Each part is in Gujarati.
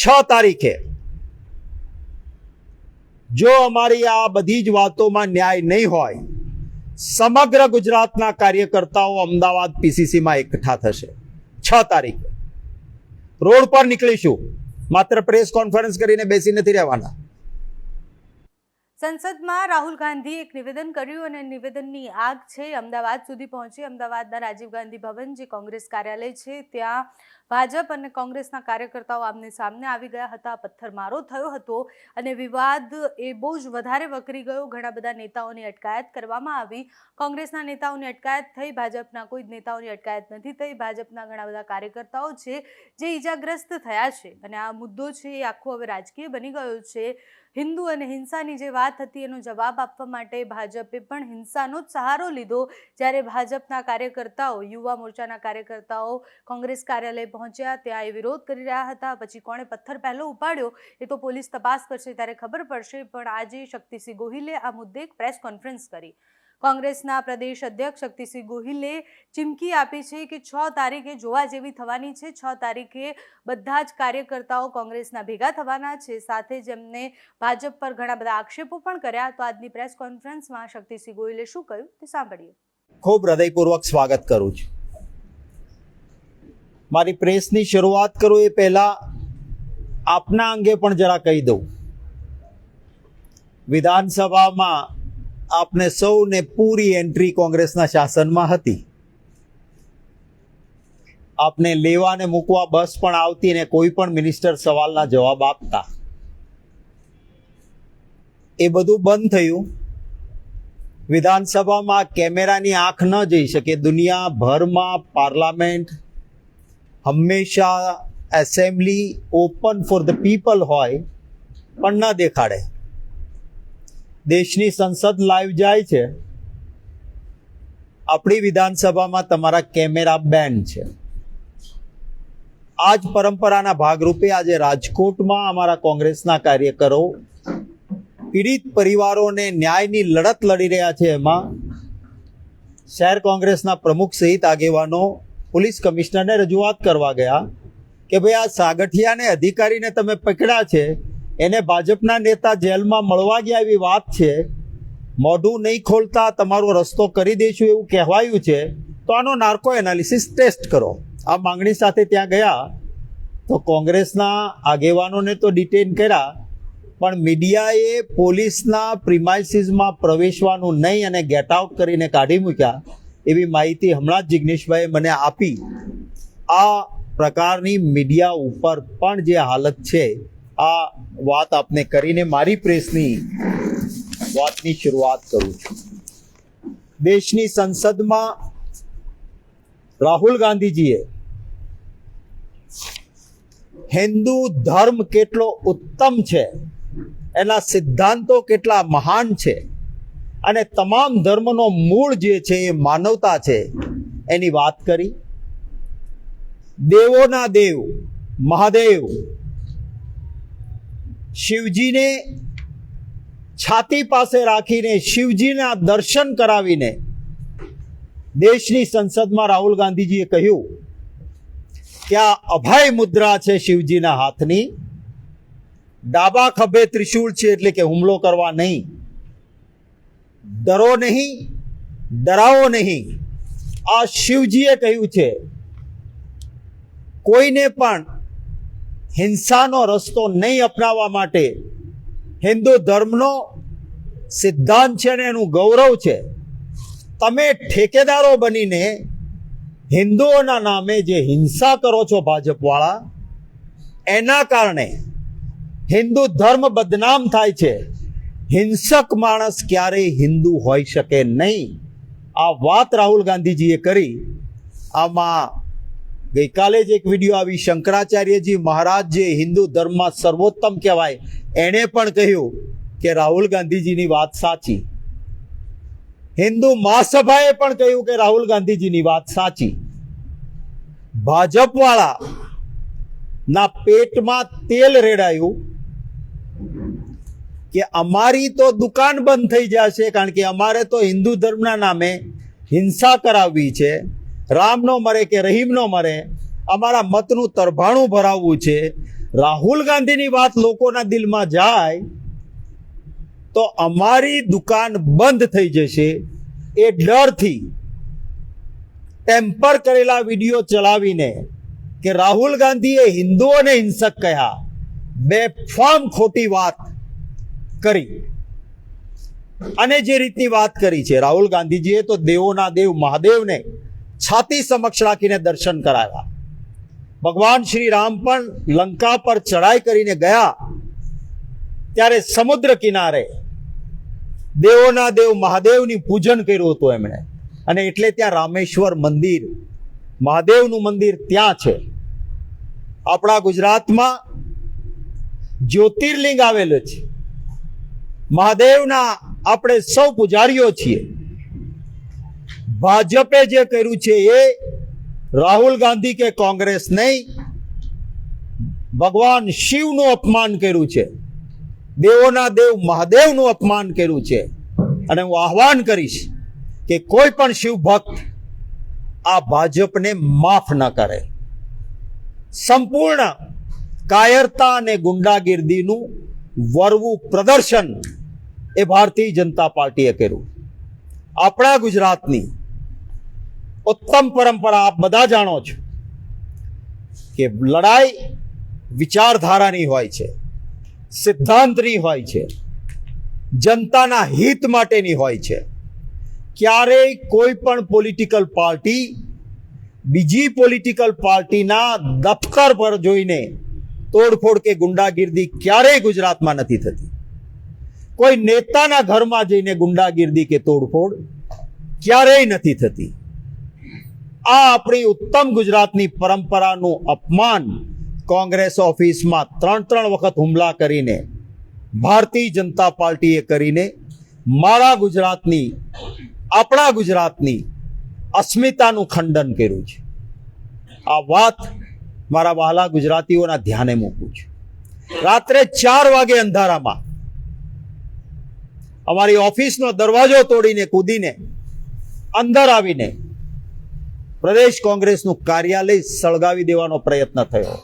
છ તારીખે. જો અમારી આ બધી જ વાતોમાં ન્યાય નહીં હોય, સમગ્ર ગુજરાતના કાર્યકર્તાઓ અમદાવાદ પીસીસીમાં એકઠા થશે. છ તારીખે. રોડ પર નીકળીશું. માત્ર પ્રેસ કોન્ફરન્સ કરીને બેસી નથી રહેવાના. સંસદમાં રાહુલ ગાંધીએ એક નિવેદન કર્યું અને નિવેદનની આગ છે અમદાવાદ સુધી પહોંચી. અમદાવાદના રાજીવ ગાંધી ભવન, જે કોંગ્રેસ કાર્યાલય છે, ત્યાં ભાજપ અને કોંગ્રેસના કાર્યકર્તાઓ આમને સામને આવી ગયા હતા. પથ્થરમારો થયો હતો અને વિવાદ એ બહુ જ વધારે વકરી ગયો. ઘણા બધા નેતાઓની અટકાયત કરવામાં આવી. કોંગ્રેસના નેતાઓની અટકાયત થઈ, ભાજપના કોઈ નેતાઓની અટકાયત નથી થઈ. ભાજપના ઘણા બધા કાર્યકર્તાઓ છે જે ઈજાગ્રસ્ત થયા છે. અને આ મુદ્દો છે એ આખો હવે રાજકીય બની ગયો છે. હિન્દુ અને હિંસાની જે વાત હતી એનો જવાબ આપવા માટે ભાજપે પણ હિંસાનો જ સહારો લીધો. જ્યારે ભાજપના કાર્યકર્તાઓ, યુવા મોરચાના કાર્યકર્તાઓ, કોંગ્રેસ કાર્યાલય પહોંચ્યા, ત્યાં એ વિરોધ કરી રહ્યા હતા. પછી કોણે પથ્થર પહેલો ઉપાડ્યો એ તો પોલીસ તપાસ કરશે ત્યારે ખબર પડશે, પણ આજે શક્તિસિંહ ગોહિલે આ મુદ્દે પ્રેસ કોન્ફરન્સ કરી. કોંગ્રેસના પ્રદેશ અધ્યક્ષ શક્તિસિંહ ગોહિલે ચીમકી આપી છે કે છ તારીખે જોવા જેવી થવાની છે. છ તારીખે બધા જ કાર્યકર્તાઓ કોંગ્રેસના ભેગા થવાના છે. સાથે જ એમને ભાજપ પર ઘણા બધા આક્ષેપો પણ કર્યા. તો આજની પ્રેસ કોન્ફરન્સમાં શક્તિસિંહ ગોહિલે શું કહ્યું તે સાંભળીએ. ખૂબ હૃદયપૂર્વક સ્વાગત કરું છું. મારી પ્રેસની શરૂઆત કરું એ પહેલા આપના અંગે પણ જરા કહી દઉં. વિધાનસભામાં આપને સૌને પૂરી એન્ટ્રી કોંગ્રેસના શાસનમાં હતી. આપને લેવા મૂકવા બસ પણ આવતી ને કોઈ પણ મિનિસ્ટર સવાલના જવાબ આપતા. એ બધું બંધ થયું. વિધાનસભામાં કેમેરાની આંખ ન જઈ શકે. દુનિયાભરમાં પાર્લામેન્ટ હંમેશા assembly open for the people હોય, પણ ન દેખાડે. દેશની સંસદ લાઈવ જાય છે. આપણી વિધાનસભામાં તમારા કેમેરા બેન છે. આ જ પરંપરાના ભાગરૂપે આજે રાજકોટમાં અમારા કોંગ્રેસના કાર્યકરો પીડિત પરિવારોને ન્યાયની લડત લડી રહ્યા છે. એમાં શહેર કોંગ્રેસના પ્રમુખ સહિત આગેવાનો પોલીસ કમિશનરને રજૂઆત કરવા ગયા કે ભાઈ આ સાગઠિયાને અધિકારીને તમે પકડ્યા છે, એને ભાજપના નેતા જેલમાં મળવા ગયા એવી વાત છે, મોઢું નહીં ખોલતા તમારો રસ્તો કરી દઈશું એવું કહેવાયું છે, તો આનો નાર્કો એનાલિસિસ ટેસ્ટ કરો. આ માંગણી સાથે ત્યાં ગયા, તો કોંગ્રેસના આગેવાનોને તો ડિટેન કર્યા, પણ મીડિયાએ પોલીસના પ્રિમાઇસીસમાં પ્રવેશવાનું નહીં અને ગેટ આઉટ કરીને કાઢી મૂક્યા. એવી માહિતી હમણાં જ જિગ્નેશભાઈ મને આપી. આ પ્રકારની મીડિયા ઉપર પણ જે હાલત છે, આ વાત આપને કરીને મારી પ્રેસની વાતની શરૂઆત કરું છું. દેશની સંસદમાં રાહુલ ગાંધીજીએ હિન્દુ ધર્મ કેટલો ઉત્તમ છે, એના સિદ્ધાંતો કેટલા મહાન છે અને તમામ ધર્મનો મૂળ જે છે એ માનવતા છે, એની વાત કરી. દેવોના દેવ, મહાદેવ, શિવજીને છાતી પાસે રાખીને શિવજીના દર્શન કરાવીને દેશની સંસદમાં રાહુલ ગાંધીજીએ કહ્યું કે આ અભય મુદ્રા છે શિવજીના હાથની. ડાબા ખભે ત્રિશૂળ છે એટલે કે હુમલો કરવા નહીં. ડરો નહીં, ડરાવો નહીં. આ શિવજીએ કહ્યું છે, કોઈને પણ હિંસાનો રસ્તો નહીં અપનાવવા માટે હિન્દુ ધર્મનો સિદ્ધાંત છે ને એનું ગૌરવ છે. તમે ઠેકેદારો બનીને હિન્દુઓના નામે જે હિંસા કરો છો ભાજપવાળા, એના કારણે હિન્દુ ધર્મ બદનામ થાય છે. હિંસક માણસ ક્યારેય હિન્દુ હોઈ શકે નહીં. આ વાત રાહુલ ગાંધીજીએ કરી. આમાં ગઈકાલે જ એક વીડિયો આવી. શંકરાચાર્યજી મહારાજ જે હિન્દુ ધર્મમાં સર્વોત્તમ કહેવાય. એણે પણ કહ્યું કે રાહુલ ગાંધીજીની વાત સાચી. હિન્દુ મહાસભાએ પણ કહ્યું કે રાહુલ ગાંધીજીની વાત સાચી. ભાજપવાળા ના પેટમાં તેલ રેડાયું. કે અમારી તો દુકાન બંધ થઈ જશે કારણ કે અમારે તો હિન્દુ ધર્મના નામે હિંસા કરાવવી છે, રામ નો મરે કે રહીમ નો મરે, અમારા મતનું તરભાણું ભરાવવું છે. રાહુલ ગાંધીની વાત લોકોના દિલમાં જાય તો અમારી દુકાન બંધ થઈ જશે. એ ડરથી ટેમ્પર કરેલા વીડિયો ચલાવીને કે રાહુલ ગાંધીએ હિન્દુઓને હિંસક કહ્યા. બે ફામ ખોટી વાત કરી. અને જે રીતની વાત કરી છે, રાહુલ ગાંધીજીએ તો દેવોના દેવ મહાદેવને છાતી સમક્ષ રાખીને દર્શન કરાવ્યા. ભગવાન શ્રી રામ પણ લંકા પર ચડાઈ કરીને ગયા, ત્યારે સમુદ્ર કિનારે દેવોના દેવ મહાદેવની પૂજન કર્યું હતું એમણે. અને એટલે ત્યાં રામેશ્વર મંદિર, મહાદેવનું મંદિર ત્યાં છે. આપણા ગુજરાતમાં જ્યોતિર્લિંગ આવેલું છે. મહાદેવના આપણે સૌ પૂજારીઓ છીએ. ભાજપે જે કર્યું છે એ રાહુલ ગાંધી કે કોંગ્રેસ નહીં. ભગવાન શિવનું અપમાન કર્યું છે. દેવોના દેવ મહાદેવનું અપમાન કર્યું છે. અને હું આહવાન કરીશ કે કોઈ પણ શિવ ભક્ત આ ભાજપને માફ ન કરે. સંપૂર્ણ કાયરતા અને ગુંડાગીર્દીનું વરવું પ્રદર્શન એ ભારતીય જનતા પાર્ટીએ કર્યું. આપણા ગુજરાતની ઉત્તમ પરંપરા આપ બધા જાણો છો કે લડાઈ વિચારધારાની હોય છે, સિદ્ધાંતની હોય છે, જનતાના હિત માટેની હોય છે. ક્યારેય કોઈ પણ પોલિટિકલ પાર્ટી બીજી પોલિટિકલ પાર્ટીના દફતર પર જોઈને તોડફોડ કે ગુંડાગીર્દી ક્યારેય ગુજરાતમાં નથી થતી. કોઈ નેતાના ઘરમાં જઈને ગુંડાગીર્દી કે તોડફોડ ક્યારેય નથી થતી. આ આપણી ઉત્તમ ગુજરાતની પરંપરાનું અપમાન કોંગ્રેસ ઓફિસમાં ત્રણ ત્રણ વખત હુમલા કરીને, ભારતીય જનતા પાર્ટીએ કરીને, મારા ગુજરાતની, આપણા ગુજરાતની અસ્મિતાનું ખંડન કર્યું છે. આ વાત મારા વહાલા ગુજરાતીઓના ધ્યાને મૂકું છું. રાત્રે ચાર વાગે અંધારામાં અમારી ઓફિસનો દરવાજો તોડીને, કૂદીને, અંદર આવીને પ્રદેશ કોંગ્રેસનું કાર્યાલય સળગાવી દેવાનો પ્રયત્ન થયો.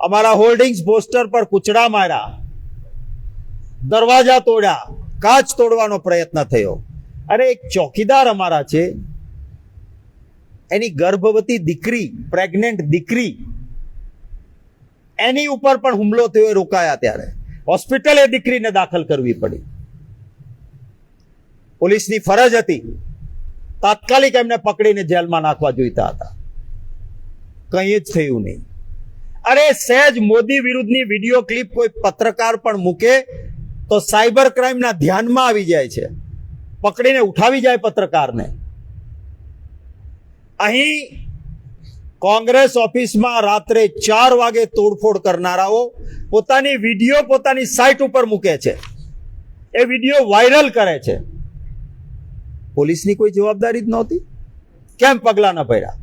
અમારા હોર્ડિંગ્સ પોસ્ટર પર કૂચડા માર્યા, દરવાજા તોડ્યા, કાચ તોડવાનો પ્રયત્ન થયો. અરે, એક ચોકીદાર અમારા છે. એની ગર્ભવતી દીકરી, પ્રેગ્નેન્ટ દીકરી, એની ઉપર પણ હુમલો થયો રોકાયા ત્યારે. હોસ્પિટલે દીકરીને દાખલ કરવી પડી. પોલીસની ફરજ હતી. તાત્કાલિક એમને પકડીને જેલમાં નાખવા જોઈતા હતા. કંઈ જ થયું નહીં. અરે સહેજ મોદી વિરુદ્ધની વીડિયો ક્લિપ કોઈ પત્રકાર પણ મૂકે તો સાયબર ક્રાઇમના ધ્યાનમાં આવી જાય છે. પકડીને ઉઠાવી જાય પત્રકારને. અહીં કોંગ્રેસ ઓફિસમાં રાત્રે ચાર વાગે તોડફોડ કરનારાઓ પોતાની વીડિયો પોતાની સાઇટ ઉપર મૂકે છે. એ વીડિયો વાયરલ કરે છે. પોલીસની કોઈ જવાબદારી જ નહોતી? કેમ પગલાં ન ભર્યા?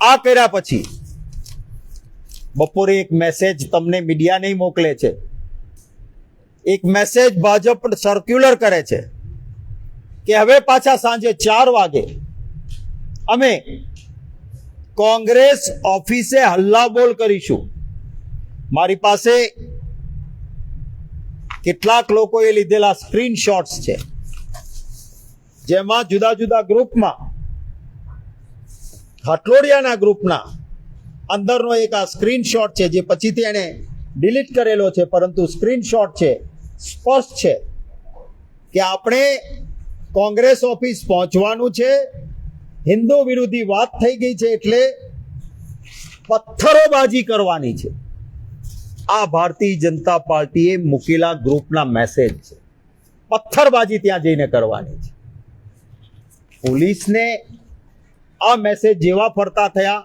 આ કર્યા પછી બપોરે એક મેસેજ તમને મીડિયા નહીં મોકલે છે. એક મેસેજ ભાજપ સર્ક્યુલર કરે છે કે હવે પાછા સાંજે ચાર વાગે અમે કોંગ્રેસ ઓફિસે હલ્લાબોલ કરીશું. મારી પાસે કેટલાક લોકોએ લીધેલા સ્ક્રીનશોટ્સ છે. જેમાં જુદા જુદા ગ્રુપમાં હાટલોડિયાના ગ્રુપના અંદરનો એક આ સ્ક્રીનશોટ છે, જે પછીથી એણે ડિલીટ કરેલો છે, પરંતુ સ્ક્રીનશોટ છે, સ્પષ્ટ છે કે આપણે કોંગ્રેસ ઓફિસ પહોંચવાનું છે, હિન્દુ વિરોધી વાત થઈ ગઈ છે એટલે પથ્થરોબાજી કરવાની છે. આ ભારતીય જનતા પાર્ટીએ મૂકેલા ગ્રુપના મેસેજ છે. પથ્થરબાજી ત્યાં જઈને કરવાની છે. પોલીસને આ મેસેજ જેવા ફરતા થયા.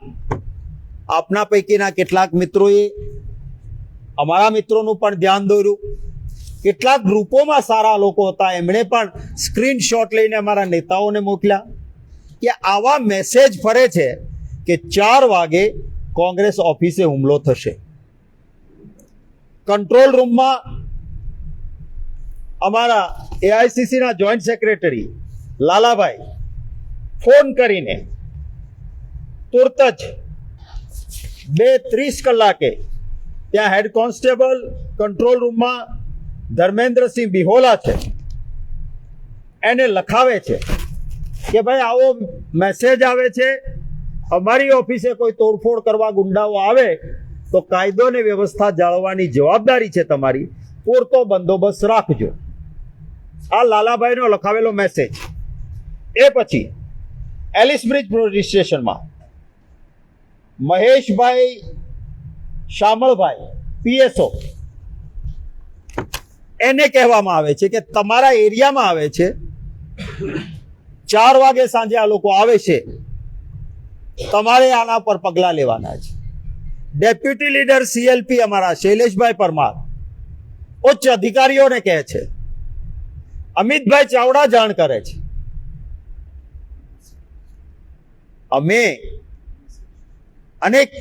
આપના પૈકીના કેટલાક મિત્રોએ અમારા મિત્રોનું પણ ધ્યાન દોર્યું. કેટલાક ગ્રુપોમાં સારા લોકો હતા. એમણે પણ સ્ક્રીનશોટ લઈને અમારા નેતાઓને મોકલ્યા કે આવા મેસેજ ફરે છે કે ચાર વાગે કોંગ્રેસ ઓફિસે હુમલો થશે. કંટ્રોલ રૂમમાં અમારા એઆઈસીસીના જોઈન્ટ સેક્રેટરી લાલાભાઈ ફોન કરીને તુરત જ બે ત્રીસ કલાકે ત્યાં હેડ કોન્સ્ટેબલ કંટ્રોલ રૂમમાં ધર્મેન્દ્રસિંહ બિહોલા છે. એને લખાવે છે કે ભાઈ આવો મેસેજ આવે છે, અમારી ઓફિસે કોઈ તોડફોડ કરવા ગુંડાઓ આવે તો કાયદો ને વ્યવસ્થા જાળવવાની જવાબદારી છે તમારી. પૂરતો બંદોબસ્ત રાખજો. આ લાલાભાઈનો લખાવેલો મેસેજ. એ પછી એલિસ બ્રિજ પોલીસ સ્ટેશનમાં મહેશભાઈ શામળભાઈ, પીએસઓ. એને કહેવામાં આવે છે કે તમારા એરિયામાં આવે છે. ચાર વાગે સાંજે આ લોકો આવે છે. તમારે આના પર પગલાં લેવાના છે. ડેપ્યુટી લીડર સીએલપી અમારા શૈલેષભાઈ પરમાર ઉચ્ચ અધિકારીઓને કહે છે. અમિતભાઈ ચાવડા જાણ કરે છે. અમે અનેક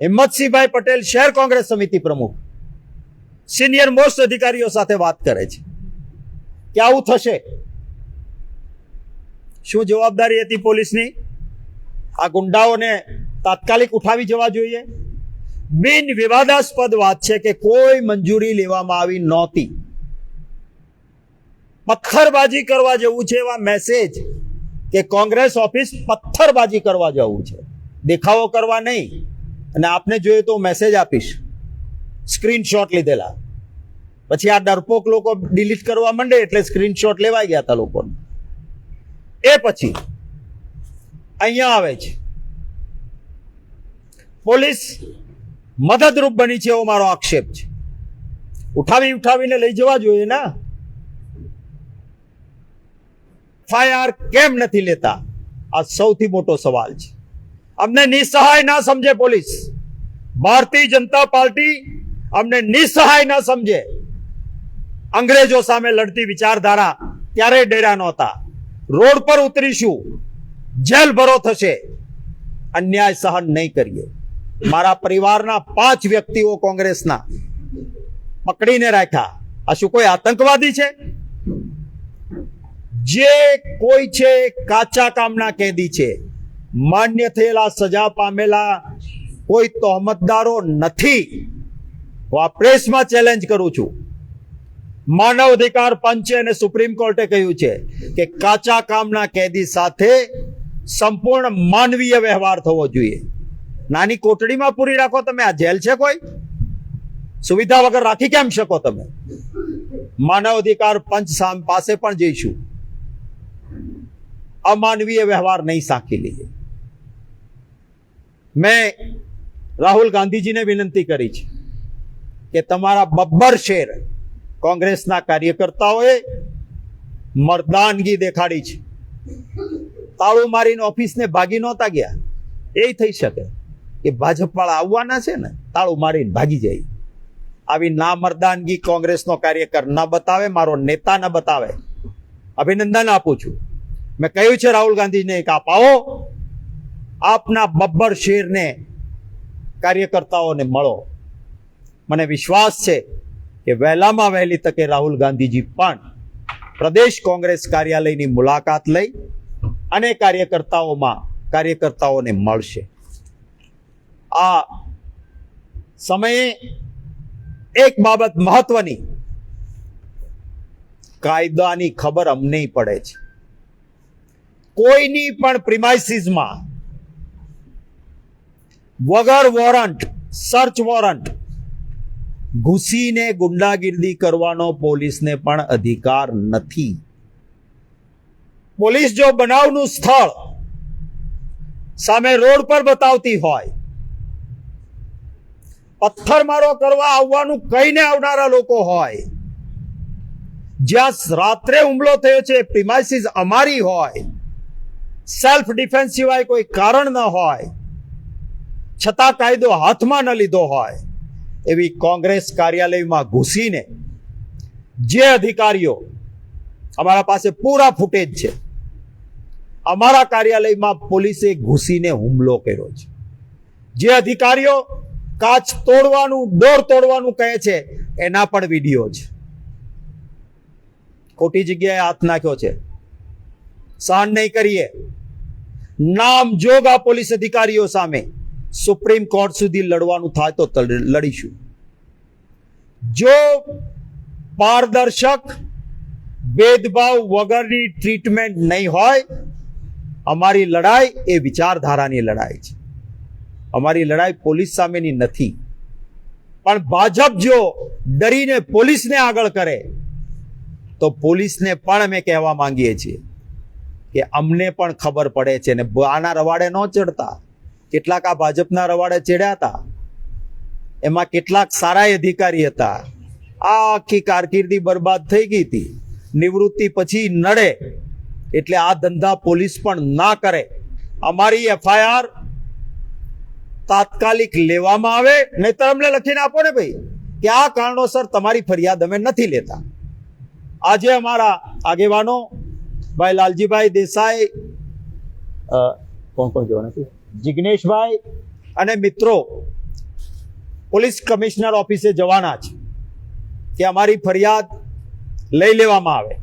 હિંમતસિંહભાઈ પટેલ શહેર કોંગ્રેસ સમિતિ પ્રમુખ સિનિયર મોસ્ટ અધિકારીઓ સાથે વાત કરે છે કે આવું થશે. શું જવાબદારી હતી પોલીસની? આ ગુંડાઓને તાત્કાલિક ઉઠાવી જવા જોઈએ. બિન વિવાદાસ્પદ વાત છે કે કોઈ મંજૂરી લેવામાં આવી નહોતી. પથ્થરબાજી કરવા જેવું છે એવા મેસેજ કે કોંગ્રેસ ઓફિસ પથ્થરબાજી કરવા જવું છે. દેખાવો કરવા નહીં. અને આપને જોઈએ તો મેસેજ આપીશ. સ્ક્રીનશોટ લીધેલા. પછી આ ડરપોક લોકો ડિલીટ કરવા માંડે એટલે સ્ક્રીનશોટ લેવાઈ ગયા હતા લોકોને. એ પછી અહીંયા આવે છે. પોલીસ મદદરૂપ બની છે એવો મારો આક્ષેપ છે. ઉઠાવી ઉઠાવીને લઈ જવા જોઈએ ના. ફાયર કેમ નથી લેતા? આ સૌથી મોટો સવાલ છે. અમને નિસહાય ના સમજે પોલીસ. ભારતીય જનતા પાર્ટી અમને નિસહાય ના સમજે. અંગ્રેજો સામે લડતી વિચારધારા ક્યારેય ડેરા નહોતા. રોડ પર ઉતરીશું, જેલ ભરો થશે. અન્યાય સહન નહીં કરીએ. મારા પરિવારના પાંચ વ્યક્તિઓ કોંગ્રેસના પકડીને રાખ્યા. આ શું કોઈ આતંકવાદી છે? જે કોઈ છે કાચા કામના કેદી છે. માન્ય થયેલા સજા પામેલા કોઈ તોહમતદારો નથી. હું આ પ્રેસમાં ચેલેન્જ કરું છું. માનવ અધિકાર પંચે અને સુપ્રીમ કોર્ટે કહ્યું છે કે કાચા કામના કેદી સાથે સંપૂર્ણ માનવીય વ્યવહાર થવો જોઈએ. નાની કોટડીમાં પૂરી રાખો તમે, આ જેલ છે કોઈ? સુવિધા વગર રાખી કેમ શકો તમે? માનવ અધિકાર પંચ પાસે પણ જઈશું. અમાનવીય વ્યવહાર નહીં સાંકી લઈએ મેં રાહુલ ગાંધીજીને વિનંતી કરી છે કે તમારા બબ્બર શેર કોંગ્રેસના કાર્યકર્તાઓએ મર્દાનગી દેખાડી છે તાળું મારીને ઓફિસને ભાગી નહોતા ગયા એ થઈ શકે કે ભાજપ વાળા આવવાના છે ને તાળું મારીને ભાગી જાય આવી ના મર્દાનગી કોંગ્રેસનો કાર્યકર ન બતાવે મારો નેતા ન બતાવે અભિનંદન આપું છું મેં કહ્યું છે રાહુલ ગાંધીને કે આપ આપના બબ્બર શેરને કાર્યકર્તાઓને મળો. મને વિશ્વાસ છે કે વહેલામાં વહેલી તકે રાહુલ ગાંધીજી પણ પ્રદેશ કોંગ્રેસ કાર્યાલયની મુલાકાત લઈ અને કાર્યકર્તાઓમાં કાર્યકર્તાઓને મળશે. આ સમયે એક બાબત મહત્વની. કાયદાની ખબર અમને પડે છે. કોઈની પણ પ્રિમાઇસીસમાં વગર વોરંટ સર્ચ વોરંટ ઘૂસીને ગુંડાગીર્દી કરવાનો પોલીસને પણ અધિકાર નથી. પોલીસ જો બનાવનું સ્થળ સામે રોડ પર બતાવતી હોય, પથ્થરમારો કરવા આવવાનું કહીને આવનારા લોકો હોય, જ્યાં રાત્રે હુમલો થયો છે પ્રિમાઇસીસ અમારી હોય સેલ્ફ ડિફેન્સ સિવાય કોઈ કારણ ન હોય. છતાં કાયદો હાથમાં ન લીધો હોય. એવી કોંગ્રેસ કાર્યાલયમાં ઘૂસીને જે અધિકારીઓ અમારા પાસે પૂરા ફૂટેજ છે, અમારા કાર્યાલયમાં પોલીસે ઘૂસીને હુમલો કર્યો છે. જે અધિકારીઓ કાચ તોડવાનું ડોર તોડવાનું કહે છે, એના પણ વીડિયો છે. ખોટી જગ્યાએ હાથ નાખ્યો છે. સહન નહીં કરીએ નામ જોગા પોલીસ અધિકારીઓ સામે સુપ્રીમ કોર્ટ સુધી લડવાનું થાય તો લડીશું જો પારદર્શક ભેદભાવ વગરની ટ્રીટમેન્ટ નહીં હોય અમારી લડાઈ એ વિચારધારાની લડાઈ છે અમારી લડાઈ પોલીસ સામેની નથી પણ ભાજપ જો ડરીને પોલીસને આગળ કરે તો પોલીસને પણ અમે કહેવા માંગીએ છીએ કે અમને પણ ખબર પડે છે ને આના રવાડે ન ચડતા. કેટલાક આ ભાજપના રવાડે ચડ્યા હતા એમાં કેટલાક સારા અધિકારી હતા. આ આખી કારકિર્દી બરબાદ થઈ ગઈ હતી. નિવૃત્તિ પછી નડે. એટલે આ ધંધા પોલીસ પણ ના કરે. અમારી એફઆઈઆર તાત્કાલિક લેવામાં આવે, નહીતર અમને લખીને આપો ને ભાઈ, કે આ કારણોસર તમારી ફરિયાદ અમે નથી લેતા. આજે અમારા આગેવાનો ભાઈ લાલજીભાઈ દેસાઈ કોણ કોણ જોવાનું છે? જિગ્નેશભાઈ અને મિત્રો, પોલીસ કમિશનર ઓફિસે જવાના છે. કે અમારી ફરિયાદ લઈ લેવામાં આવે.